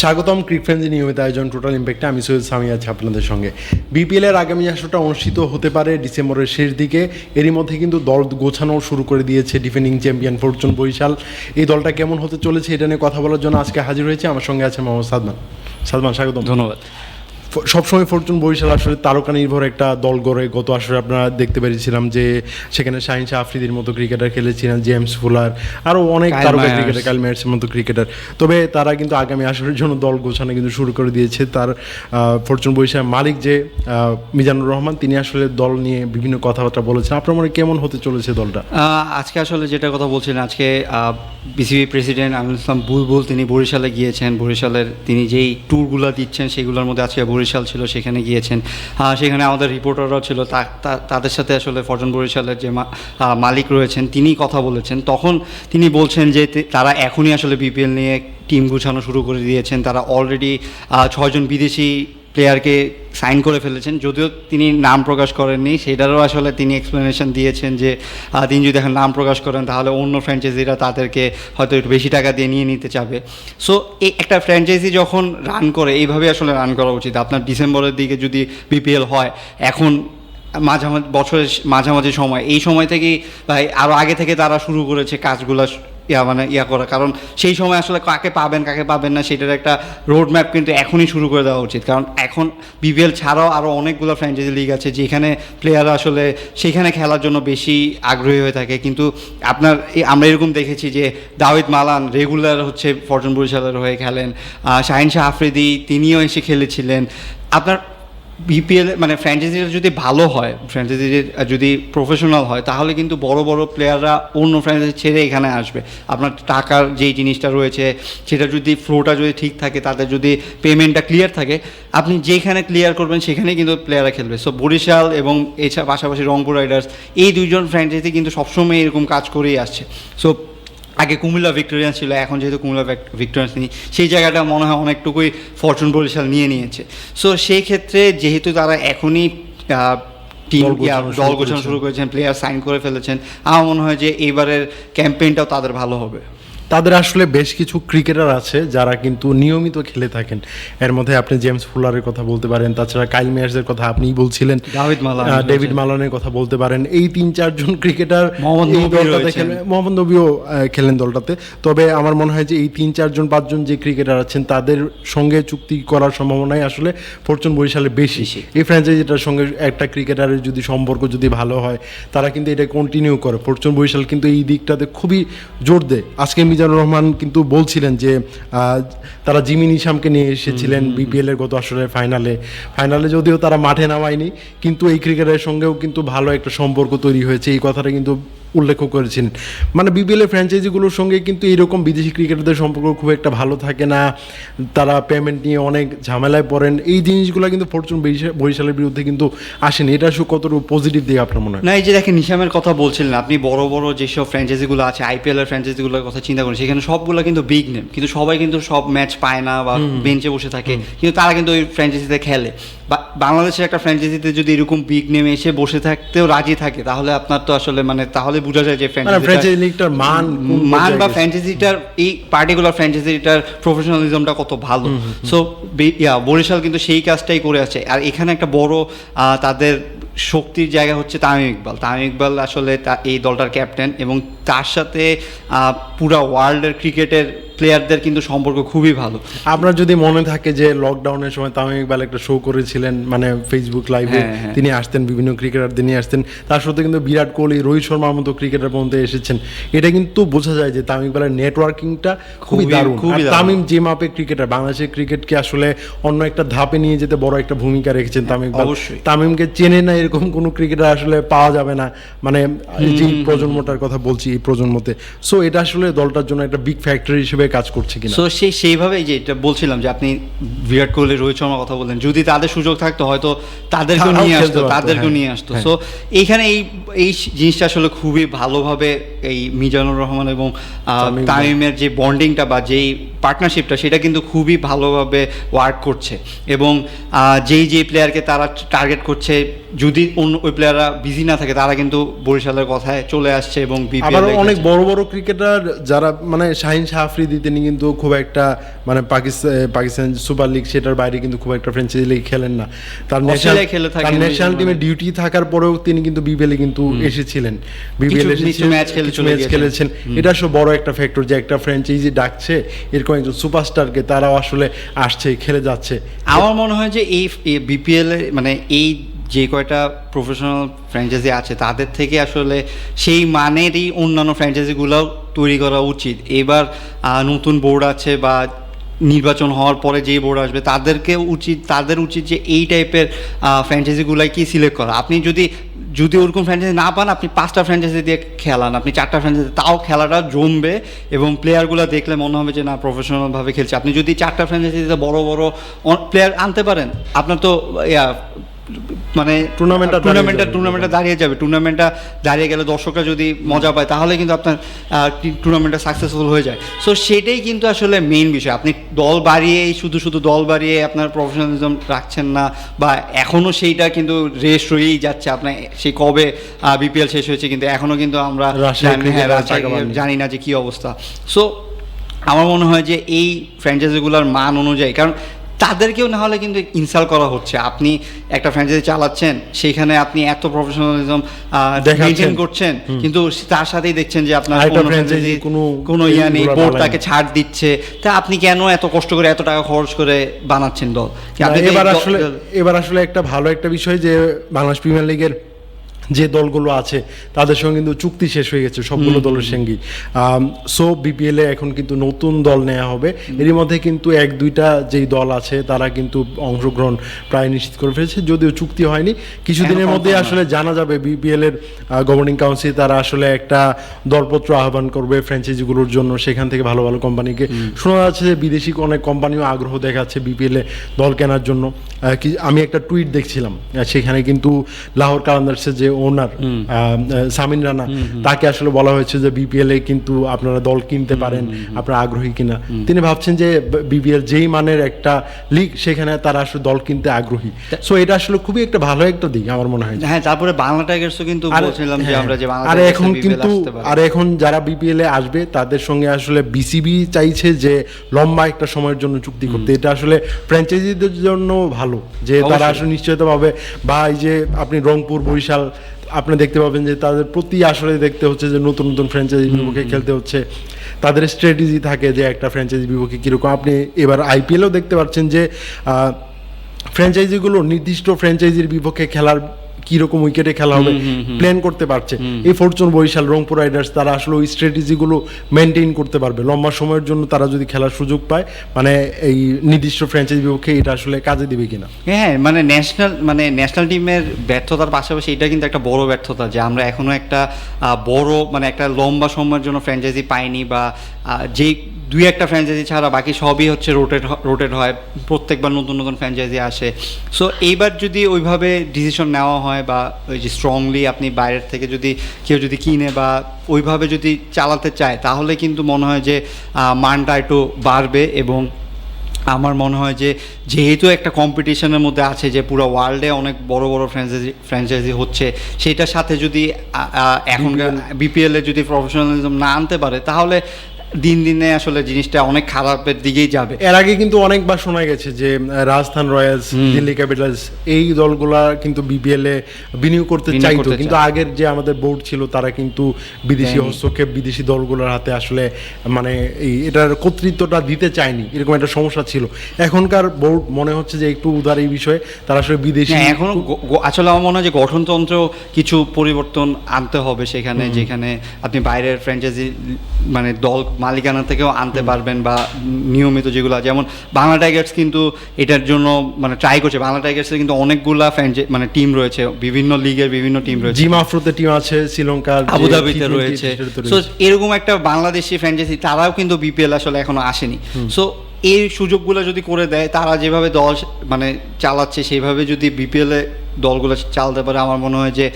স্বাগতম ক্রিক ফ্রেন্ডজি নিয়মিত আয়োজন টোটাল ইম্প্যাক্টে আমি সৈয়দ সামি আছি আপনাদের সঙ্গে। বিপিএলের আগামী আসরটা অনুষ্ঠিত হতে পারে ডিসেম্বরের শেষ দিকে। এরই মধ্যে কিন্তু দল গোছানো শুরু করে দিয়েছে ডিফেন্ডিং চ্যাম্পিয়ন ফরচুন বরিশাল। এই দলটা কেমন হতে চলেছে এটা নিয়ে কথা বলার জন্য আজকে হাজির হয়েছে। আমার সঙ্গে আছে মোহাম্মদ সাদমান। সাদমান, স্বাগতম। ধন্যবাদ। সবসময় ফরচুন বরিশাল আসলে তারকা নির্ভর একটা দল গড়ে। গত আসরে আপনারা দেখতে পেরেছিলাম যে সেখানে শাহিন শাহ আফ্রিদির মতো ক্রিকেটার খেলেছিলেন জেমস ফুলার আরও অনেক তারকা ক্রিকেটার কাইল মেয়ার্সের মতো ক্রিকেটার। তবে তারা কিন্তু আগামী আসরের জন্য দল গোছানো কিন্তু শুরু করে দিয়েছে। তার ফরচুন বরিশাল মালিক যে মিজানুর রহমান তিনি আসলে দল নিয়ে বিভিন্ন কথাবার্তা বলেছেন। আপনার মনে কেমন হতে চলেছে দলটা? আহ, আজকে আসলে যেটা কথা বলছিলেন আজকে বিসিবি প্রেসিডেন্ট আমিনুল ইসলাম বুলবুল তিনি বরিশালে গিয়েছেন। বরিশালের তিনি যেই ট্যুরগুলো দিচ্ছেন সেগুলোর মধ্যে আজকে বরিশাল ছিল, সেখানে গিয়েছেন। সেখানে আমাদের রিপোর্টাররাও ছিল। তাদের সাথে আসলে ফরজন বরিশালের যে মালিক রয়েছেন, তিনি কথা বলেছেন। তখন তিনি বলছেন যে তারা এখনই আসলে বিপিএল নিয়ে টিম গুছানো শুরু করে দিয়েছেন। তারা অলরেডি ছয়জন বিদেশি প্লেয়ারকে সাইন করে ফেলেছেন। যদিও তিনি নাম প্রকাশ করেননি, সেটারও আসলে তিনি এক্সপ্লেনেশন দিয়েছেন যে তিনি যদি এখন নাম প্রকাশ করেন, তাহলে অন্য ফ্র্যাঞ্চাইজিরা তাদেরকে হয়তো একটু বেশি টাকা দিয়ে নিয়ে নিতে চাবে। সো এই একটা ফ্র্যাঞ্চাইজি যখন রান করে এইভাবে আসলে রান করা উচিত। আপনার ডিসেম্বরের দিকে যদি বিপিএল হয়, এখন মাঝামাঝি, বছরের মাঝামাঝি সময়, এই সময় থেকেই, ভাই আরও আগে থেকে তারা শুরু করেছে কাজগুলো ইয়া মানে ইয়া করা। কারণ সেই সময় আসলে কাকে পাবেন কাকে পাবেন না সেটার একটা রোড ম্যাপ কিন্তু এখনই শুরু করে দেওয়া উচিত। কারণ এখন বিপিএল ছাড়াও আরও অনেকগুলো ফ্র্যাঞ্চাইজি লিগ আছে যেখানে প্লেয়াররা আসলে সেখানে খেলার জন্য বেশি আগ্রহী হয়ে থাকে। কিন্তু আপনার আমরা এরকম দেখেছি যে দাওয়াত মালান রেগুলার হচ্ছে ফরচুন বরিশালের হয়ে খেলেন শাহিন শাহ আফ্রিদি তিনিও এসে খেলেছিলেন। আপনার বিপিএল মানে ফ্র্যাঞ্চাইজিটা যদি ভালো হয় ফ্র্যাঞ্চাইজি যদি প্রফেশনাল হয়, তাহলে কিন্তু বড় বড় প্লেয়াররা অন্য ফ্র্যাঞ্চাইজি ছেড়ে এখানে আসবে। আপনার টাকার যেই জিনিসটা রয়েছে, সেটা যদি ফ্লোটা যদি ঠিক থাকে, তাদের যদি পেমেন্টটা ক্লিয়ার থাকে, আপনি যেখানে ক্লিয়ার করবেন, সেখানেই কিন্তু প্লেয়াররা খেলবে। সো বরিশাল এবং এছাড়া পাশাপাশি রংপুর রাইডার্স, এই দুইজন ফ্র্যাঞ্চাইজি কিন্তু সবসময় এরকম কাজ করেই আসছে। সো আগে কুমিল্লা ভিক্টোরিয়ান ছিল এখন যেহেতু কুমিল্লা ভিক্টোরিয়ান্স নেই সেই জায়গাটা মনে হয় অনেকটুকুই ফরচুন বরিশাল নিয়ে নিয়েছে সো সেই ক্ষেত্রে যেহেতু তারা এখনই টিম দল গোছানো। শুরু করেছেন প্লেয়ার সাইন করে ফেলেছেন আমার মনে হয় যে এইবারের ক্যাম্পেইনটাও তাদের ভালো হবে তাদের আসলে বেশ কিছু ক্রিকেটার আছে যারা কিন্তু নিয়মিত খেলে থাকেন। এর মধ্যে আপনি জেমস ফুলারের কথা বলতে পারেন তাছাড়া কাইল মেয়ার্সের কথা আপনিই বলছিলেন মালান ডেভিড মালানের কথা বলতে পারেন। এই তিন চারজন ক্রিকেটার মোহাম্মদ নবীও খেলেন দলটাতে। তবে আমার মনে হয় যে এই তিন চারজন পাঁচজন যে ক্রিকেটার আছেন তাদের সঙ্গে চুক্তি করার সম্ভাবনাই আসলে ফরচুন বরিশালে বেশি। বেশি। এই ফ্র্যাঞ্চাইজিটার সঙ্গে একটা ক্রিকেটারের যদি সম্পর্ক যদি ভালো হয় তারা কিন্তু এটা কন্টিনিউ করে। ফরচুন বরিশাল কিন্তু এই দিকটাতে খুবই জোর দেয়। আজকে মিজানুর রহমান কিন্তু বলছিলেন যে আহ, তারা জিমি নিশামকে নিয়ে এসেছিলেন বিপিএল এর গত আসলে ফাইনালে। ফাইনালে যদিও তারা মাঠে নামায়নি কিন্তু এই ক্রিকেটারের সঙ্গেও কিন্তু ভালো একটা সম্পর্ক তৈরি হয়েছে। এই কথাটা কিন্তু উল্লেখ করেছেন। মানে বিপিএল এর ফ্র্যাঞ্চাইজিগুলোর সঙ্গে কিন্তু এরকম বিদেশি ক্রিকেটারদের সম্পর্ক খুব একটা ভালো থাকে না। তারা পেমেন্ট নিয়ে অনেক ঝামেলায় পড়েন। এই জিনিসগুলো কিন্তু ফরচুন বরিশালের বিরুদ্ধে কিন্তু আসেনি। এটা শুধু কতটুকু পজিটিভ দিকে আপনার মনে হয়? না এই যে দেখেন নিশামের কথা বলছিলেন আপনি বড় বড় যেসব ফ্র্যাঞ্চাইজিগুলো আছে আইপিএল এর ফ্র্যাঞ্চাইজিগুলোর কথা চিন্তা করেন সেখানে সবগুলো কিন্তু বিগ নেম কিন্তু সবাই কিন্তু সব ম্যাচ পায় না বা বেঞ্চে বসে থাকে। কিন্তু তারা কিন্তু ওই ফ্র্যাঞ্চাইজিতে খেলে। বা বাংলাদেশের একটা ফ্র্যাঞ্চাইজিতে যদি এরকম বিগ নেম এসে বসে থাকতেও রাজি থাকে তাহলে আপনার তো আসলে মানে তাহলে বোঝা যায় যে মানে ফ্র্যাঞ্চাইজি ফ্র্যাঞ্চাইজি লিগটার মান মান বা ফ্র্যাঞ্চাইজিটার এই পার্টিকুলার ফ্র্যাঞ্চাইজিটার প্রফেশনালিজমটা কত ভালো? সো ইয়া বরিশাল কিন্তু সেই কাজটাই করে আছে। আর এখানে একটা বড় তাদের শক্তির জায়গা হচ্ছে তামিম ইকবাল। তামিম ইকবাল আসলে তা- এই দলটার ক্যাপ্টেন এবং তার সাথে পুরা ওয়ার্ল্ডের ক্রিকেটের প্লেয়ারদের কিন্তু সম্পর্ক খুবই ভালো। আপনার যদি মনে থাকে যে লকডাউনের সময় তামিম ইকবাল একটা শো করেছিলেন মানে ফেসবুক লাইভে হ্যাঁ, হ্যাঁ। তিনি আসতেন বিভিন্ন ক্রিকেটারদের নিয়ে আসতেন তার সাথে কিন্তু বিরাট কোহলি রোহিত শর্মার মতো ক্রিকেটার পর্যন্ত এসেছেন। এটা কিন্তু বোঝা যায় যে তামিম ইকবালের নেটওয়ার্কিংটা খুবই খুবই- দারুণ। তামিম যে মাপে ক্রিকেটার বাংলাদেশের ক্রিকেটকে আসলে অন্য একটা ধাপে নিয়ে যেতে বড় একটা ভূমিকা রেখেছেন তামিম ইকবাল। তামিমকে চেনে না এরকম কোনো ক্রিকেটার আসলে পাওয়া যাবে না। মানে যে প্রজন্মটার কথা বলছি এই প্রজন্মতে। সো এটা আসলে দলটার জন্য একটা বিগ ফ্যাক্টরি হিসেবে কাজ করছে কিনা? সো সেই সেইভাবেই যে এটা বলছিলাম যে আপনি বিরাট কোহলি রোহিত শর্মার কথা বললেন। যদি তাদের সুযোগ থাকতো হয়তো তাদেরকেও নিয়ে আসতো তাদেরকেও হ্যাঁ, নিয়ে আসতো। হ্যাঁ। সো এইখানে এই এই জিনিসটা আসলে খুবই ভালোভাবে এই মিজানুর রহমান এবং। তামিমের যে বন্ডিংটা বা যেই পার্টনারশিপটা সেটা কিন্তু খুবই ভালোভাবে ওয়ার্ক করছে। এবং আহ, যেই যেই প্লেয়ারকে তারা টার্গেট করছে যদি অন্য ওই প্লেয়াররা বিজি না থাকে তারা কিন্তু বরিশালের কথায় চলে আসছে এবং অনেক বড় বড় ক্রিকেটার যারা মানে শাহিন শাহ আফ্রিদি যদি তিনি কিন্তু খুব একটা মানে পাকিস্তান পাকিস্তান সুপার লিগ সেটার বাইরে কিন্তু খুব একটা ফ্র্যাঞ্চাইজি লিগ খেলেন না। তার ন্যাশনাল তার টিমে ডিউটি থাকার পরেও তিনি কিন্তু বিপিএলে কিন্তু এসেছিলেন। বিপিএল ম্যাচ খেলেছেন। এটা আসলে বড় একটা ফ্যাক্টর যে একটা ফ্র্যাঞ্চাইজি ডাকছে এরকম একজন সুপারস্টারকে তারাও আসলে আসছে খেলে যাচ্ছে। আমার মনে হয় যে এই বিপিএল মানে এই যে কয়টা প্রফেশনাল ফ্র্যাঞ্চাইজি আছে তাদের থেকে আসলে সেই মানেরই অন্যান্য ফ্র্যাঞ্চাইজিগুলোও তৈরি করা উচিত। এবার নতুন বোর্ড আছে বা নির্বাচন হওয়ার পরে যেই বোর্ড আসবে, তাদেরকে উচিত, তাদের উচিত যে এই টাইপের ফ্র্যাঞ্চাইজিগুলাই কি সিলেক্ট করা। আপনি যদি যদি ওরকম ফ্র্যাঞ্চাইজি না পান, আপনি পাঁচটা ফ্র্যাঞ্চাইজি দিয়ে খেলান। আপনি চারটা ফ্র্যাঞ্চাইজি তাও খেলাটা জমবে এবং প্লেয়ারগুলো দেখলে মনে হবে যে, না প্রফেশনালভাবে খেলছে। আপনি যদি চারটা ফ্র্যাঞ্চাইজিতে বড় বড় প্লেয়ার আনতে পারেন, আপনার তো মানে টুর্নামেন্টটা টুর্নামেন্টটা টুর্নামেন্টটা দাঁড়িয়ে যাবে। টুর্নামেন্টটা দাঁড়িয়ে গেলে দর্শকরা যদি মজা পায় তাহলে কিন্তু আপনার টুর্নামেন্টটা সাকসেসফুল হয়ে যায়। সো সেটাই কিন্তু আসলে মেইন বিষয়। আপনি দল বাড়িয়েই শুধু শুধু দল বাড়িয়ে আপনার প্রফেশনালিজম রাখছেন না বা এখনও সেইটা কিন্তু রেস রয়েই যাচ্ছে। আপনার সেই কবে বিপিএল শেষ হয়েছে কিন্তু এখনও কিন্তু আমরা হ্যাঁ। জানি না যে কী অবস্থা। সো আমার মনে হয় যে এই ফ্র্যাঞ্চাইজিগুলোর মান অনুযায়ী কারণ তাদেরকেও না হলে কিন্তু ইনসাল্ট করা হচ্ছে। আপনি একটা ফ্র্যাঞ্চাইজি চালাচ্ছেন সেখানে আপনি এত প্রফেশনালিজম। মেনটেন করছেন কিন্তু তার সাথেই দেখছেন যে আপনার কোনো কোনো- কোনো ইয়া নেই বোর্ড তাকে ছাড় দিচ্ছে। তা আপনি কেন এত কষ্ট করে এত টাকা খরচ করে বানাচ্ছেন দল? এবার আসলে এবার আসলে একটা ভালো একটা বিষয় যে বাংলাদেশ প্রিমিয়ার লিগের যে দলগুলো আছে তাদের সঙ্গে কিন্তু চুক্তি শেষ হয়ে গেছে সবগুলো দলের সঙ্গেই। সো বিপিএল এ এখন কিন্তু নতুন দল নেওয়া হবে। এরই মধ্যে কিন্তু এক দুইটা যেই দল আছে তারা কিন্তু অংশগ্রহণ প্রায় নিশ্চিত করে ফেলেছে যদিও চুক্তি হয়নি। কিছুদিনের মধ্যে আসলে জানা যাবে বিপিএল এর গভর্নিং কাউন্সিল তারা আসলে একটা দলপত্র আহ্বান করবে ফ্র্যাঞ্চাইজিগুলোর জন্য সেখান থেকে ভালো ভালো কোম্পানিকে শোনা যাচ্ছে যে বিদেশি অনেক কোম্পানিও আগ্রহ দেখাচ্ছে বিপিএল এ দল কেনার জন্য। আমি একটা টুইট দেখছিলাম সেখানে কিন্তু লাহোর কালান্দার্সের যে ওনার সামিন রানা তাকে আসলে বলা হয়েছে যে বিপিএল এ কিন্তু আপনারা দল কিনতে পারেন আপনারা আগ্রহী কিনা। তিনি ভাবছেন যে বিপিএল যেই মানের একটা লিগ সেখানে তারা আসলে দল কিনতে আগ্রহী। সো এটা আসলে খুবই একটা ভালো একটা দিক আমার মনে হয়। হ্যাঁ তারপরে বাংলা টাইগার্সও কিন্তু আর- বলছিলাম যে হ্যাঁ, আমরা যে আর এখন কিন্তু আর এখন যারা বিপিএল এ আসবে তাদের সঙ্গে আসলে বিসিবি চাইছে যে লম্বা একটা সময়ের জন্য চুক্তি করতে। এটা আসলে ফ্র্যাঞ্চাইজিদের জন্য ভালো যে তারা আসলে নিশ্চয়তা পাবে বা এই যে আপনি রংপুর বরিশাল আপনি দেখতে পাবেন যে তাদের প্রতি আসলে দেখতে হচ্ছে যে নতুন নতুন ফ্র্যাঞ্চাইজি বিপক্ষে খেলতে হচ্ছে। তাদের স্ট্র্যাটেজি থাকে যে একটা ফ্র্যাঞ্চাইজি বিপক্ষে কীরকম। আপনি এবার আইপিএলও দেখতে পাচ্ছেন যে আহ, ফ্র্যাঞ্চাইজিগুলো নির্দিষ্ট ফ্র্যাঞ্চাইজির বিপক্ষে খেলার কীরকম উইকেটে খেলা হবে প্ল্যান করতে পারছে। এই ফরচুন বরিশাল রংপুর রাইডার্স তারা আসলে ওই স্ট্র্যাটেজিগুলো মেনটেন করতে পারবে। লম্বা সময়ের জন্য তারা যদি খেলার সুযোগ পায় মানে এই নির্দিষ্ট ফ্র্যাঞ্চাইজি বিপক্ষে এটা আসলে কাজে দিবে কিনা। হ্যাঁ মানে ন্যাশনাল মানে ন্যাশনাল টিমের ব্যর্থতার পাশাপাশি এটা কিন্তু একটা বড় ব্যর্থতা যে আমরা এখনও একটা বড় মানে একটা লম্বা সময়ের জন্য ফ্র্যাঞ্চাইজি পাইনি বা যেই দুই একটা ফ্র্যাঞ্চাইজি ছাড়া বাকি সবই হচ্ছে রোটেট রোটেট হয় প্রত্যেকবার নতুন নতুন ফ্র্যাঞ্চাইজি আসে। সো এইবার যদি ওইভাবে ডিসিশন নেওয়া হয় বা ওই যে স্ট্রংলি আপনি বাইরের থেকে যদি কেউ যদি কিনে বা ওইভাবে যদি চালাতে চায় তাহলে কিন্তু মনে হয় যে মানটা একটু বাড়বে এবং আমার মনে হয় যে যেহেতু একটা কম্পিটিশনের মধ্যে আছে যে পুরো ওয়ার্ল্ডে অনেক বড় বড় ফ্র্যাঞ্চাইজি ফ্র্যাঞ্চাইজি হচ্ছে সেটার সাথে যদি এখনকার বিপিএলে যদি প্রফেশনালিজম না আনতে পারে তাহলে দিন দিনে আসলে জিনিসটা অনেক খারাপের দিকেই যাবে। এর আগে কিন্তু অনেকবার শোনা গেছে যে রাজস্থান রয়্যালস দিল্লি ক্যাপিটালস এই দলগুলা কিন্তু বিপিএল এ বিনিয়োগ করতে চাইতো। কিন্তু আগের যে আমাদের বোর্ড ছিল তারা কিন্তু বিদেশি হস্তক্ষেপ বিদেশি দলগুলোর হাতে আসলে মানে এই এটার কর্তৃত্বটা দিতে চায়নি। এরকম একটা সমস্যা ছিল। এখনকার বোর্ড মনে হচ্ছে যে একটু উদার এই বিষয়ে তারা আসলে বিদেশি হ্যাঁ এখনও আসলে আমার মনে হয় যে গঠনতন্ত্র কিছু পরিবর্তন আনতে হবে সেখানে যেখানে আপনি বাইরের ফ্র্যাঞ্চাইজি মানে দল মালিকানা থেকেও আনতে পারবেন বা নিয়মিত যেগুলো যেমন বাংলা টাইগার্স কিন্তু এটার জন্য মানে ট্রাই করছে। বাংলা টাইগার্সের কিন্তু অনেকগুলা ফ্র্যাঞ্চাইজি মানে টিম রয়েছে বিভিন্ন লিগের বিভিন্ন টিম রয়েছে। জিম আফ্রোতে টিম আছে শ্রীলঙ্কার আবুধাবিতে রয়েছে। সো এরকম একটা বাংলাদেশি ফ্র্যাঞ্চাইজি তারাও কিন্তু বিপিএল আসলে এখনও আসেনি। সো এই সুযোগগুলো যদি করে দেয় তারা যেভাবে দল মানে চালাচ্ছে সেইভাবে যদি বিপিএল দলগুলো চালতে পারে। আমার মনে হয় যে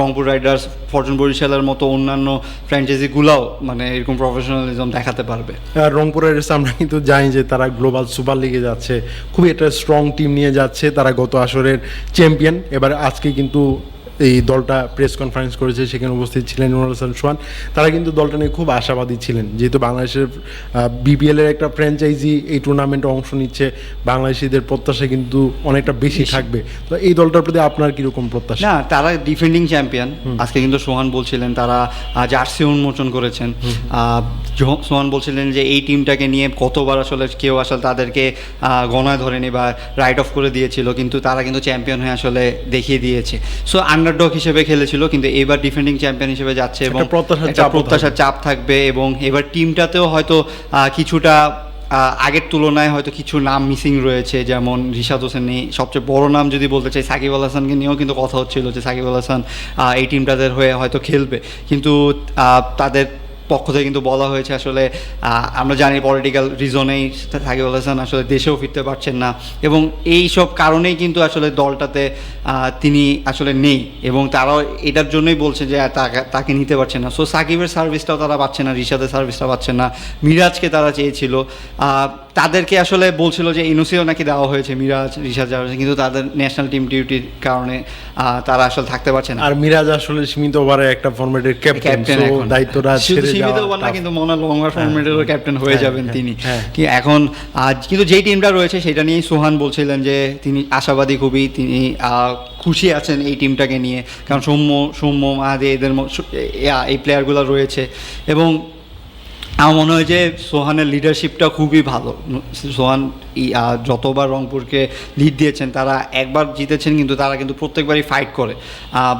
রংপুর রাইডার্স, ফরচুন বরিশালের মতো অন্যান্য ফ্র্যাঞ্চাইজিগুলাও মানে এরকম প্রফেশনালিজম দেখাতে পারবে। আর রংপুর রাইডার্স আমরা কিন্তু জানি যে, তারা গ্লোবাল সুপার লিগে যাচ্ছে। খুবই একটা স্ট্রং টিম নিয়ে যাচ্ছে। তারা গত আসরের চ্যাম্পিয়ন এবার আজকে কিন্তু এই দলটা প্রেস কনফারেন্স করেছে সেখানে উপস্থিত ছিলেন নুরুল হাসান সোহান। তারা কিন্তু দলটা নিয়ে খুব আশাবাদী ছিলেন যেহেতু বাংলাদেশের বিপিএল এর একটা ফ্র্যাঞ্চাইজি এই টুর্নামেন্টে অংশ নিচ্ছে বাংলাদেশিদের প্রত্যাশা কিন্তু অনেকটা বেশি থাকবে। তো এই দলটার প্রতি আপনার কীরকম প্রত্যাশা? না তারা ডিফেন্ডিং চ্যাম্পিয়ন আজকে কিন্তু সোহান বলছিলেন তারা জার্সি উন্মোচন করেছেন। সোহান বলছিলেন যে এই টিমটাকে নিয়ে কতবার আসলে কেউ আসলে তাদেরকে গণায় ধরেনি বা রাইট অফ করে দিয়েছিল কিন্তু তারা কিন্তু চ্যাম্পিয়ন হয়ে আসলে দেখিয়ে দিয়েছে। সো আন্ডারডগ হিসেবে খেলেছিল কিন্তু এবার ডিফেন্ডিং চ্যাম্পিয়ন হিসেবে যাচ্ছে এবং প্রত্যাশার চাপ থাকবে এবং এবার টিমটাতেও হয়তো কিছুটা আগের তুলনায় হয়তো কিছু নাম মিসিং রয়েছে যেমন রিশাদ হোসেন নেই সবচেয়ে বড় নাম যদি বলতে চাই সাকিব আল হাসানকে নিয়েও কিন্তু কথা হচ্ছিল যে সাকিব আল হাসান এই টিমটাদের হয়ে হয়তো খেলবে। কিন্তু তাদের পক্ষ থেকে কিন্তু বলা হয়েছে আসলে আমরা জানি পলিটিক্যাল রিজনেই থাকে বলেছেন আসলে দেশেও ফিরতে পারছেন না। এবং এই সব কারণেই কিন্তু আসলে দলটাতে তিনি আসলে নেই। এবং তারাও এটার জন্যই বলছে যে তাকে নিতে পারছে না। সো সাকিবের সার্ভিসটাও তারা পাচ্ছে না, রিশাদের সার্ভিসটা পাচ্ছে না। মিরাজকে তারা চেয়েছিল। তাদেরকে আসলে বলছিল যে ইনুসিও নাকি দেওয়া হয়েছে মিরাজ রিশাদ কিন্তু তাদের ন্যাশনাল টিম ডিউটির কারণে তারা আসলে থাকতে পারছে না। আর মিরাজ আসলে সীমিত ওভারে একটা ফরম্যাটের ক্যাপ্টেন দায়িত্বটা ছেড়ে সীমিত ওভার না কিন্তু মনে হয় লঙ্গার ফরম্যাটেরও ক্যাপ্টেন হয়ে হ্যাঁ, যাবেন হ্যাঁ, তিনি। হ্যাঁ। কি এখন আজ কিন্তু যেই টিমটা রয়েছে সেটা নিয়েই সোহান বলছিলেন যে তিনি আশাবাদী খুবই তিনি খুশি আছেন এই টিমটাকে নিয়ে। কারণ সৌম্য সৌম্য মাহাদি এদের এই প্লেয়ারগুলো রয়েছে। এবং আমার মনে হয় যে সোহানের লিডারশিপটা খুবই ভালো। সোহান যতবার রংপুরকে লিড দিয়েছেন তারা একবার জিতেছেন কিন্তু তারা কিন্তু প্রত্যেকবারই ফাইট করে।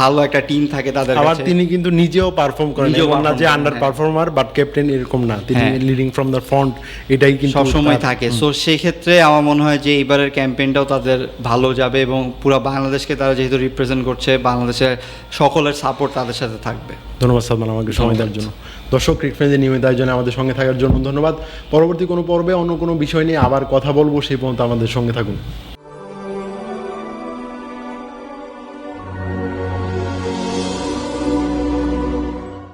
ভালো একটা টিম থাকে তাদের আবার তিনি কিন্তু নিজেও পারফর্ম করেন। নিজেও না যে আন্ডার। পারফর্মার বাট ক্যাপ্টেন এরকম না। তিনি। লিডিং ফ্রম দ্য ফ্রন্ট এটাই কিন্তু সবসময় থাকে। সো সেই ক্ষেত্রে আমার মনে হয় যে এইবারের ক্যাম্পেইনটাও তাদের ভালো যাবে এবং পুরো বাংলাদেশকে তারা যেহেতু রিপ্রেজেন্ট করছে বাংলাদেশের সকলের সাপোর্ট তাদের সাথে থাকবে। ধন্যবাদ সালমান আমাকে সময় দেওয়ার জন্য। দর্শক ক্রিক ফ্রেন্ডের নিয়মিত আয়োজনে আমাদের সঙ্গে থাকার জন্য ধন্যবাদ। পরবর্তী কোনো পর্বে অন্য কোনো বিষয় নিয়ে আবার কথা বলব, সেই পর্যন্ত আমাদের সঙ্গে থাকুন।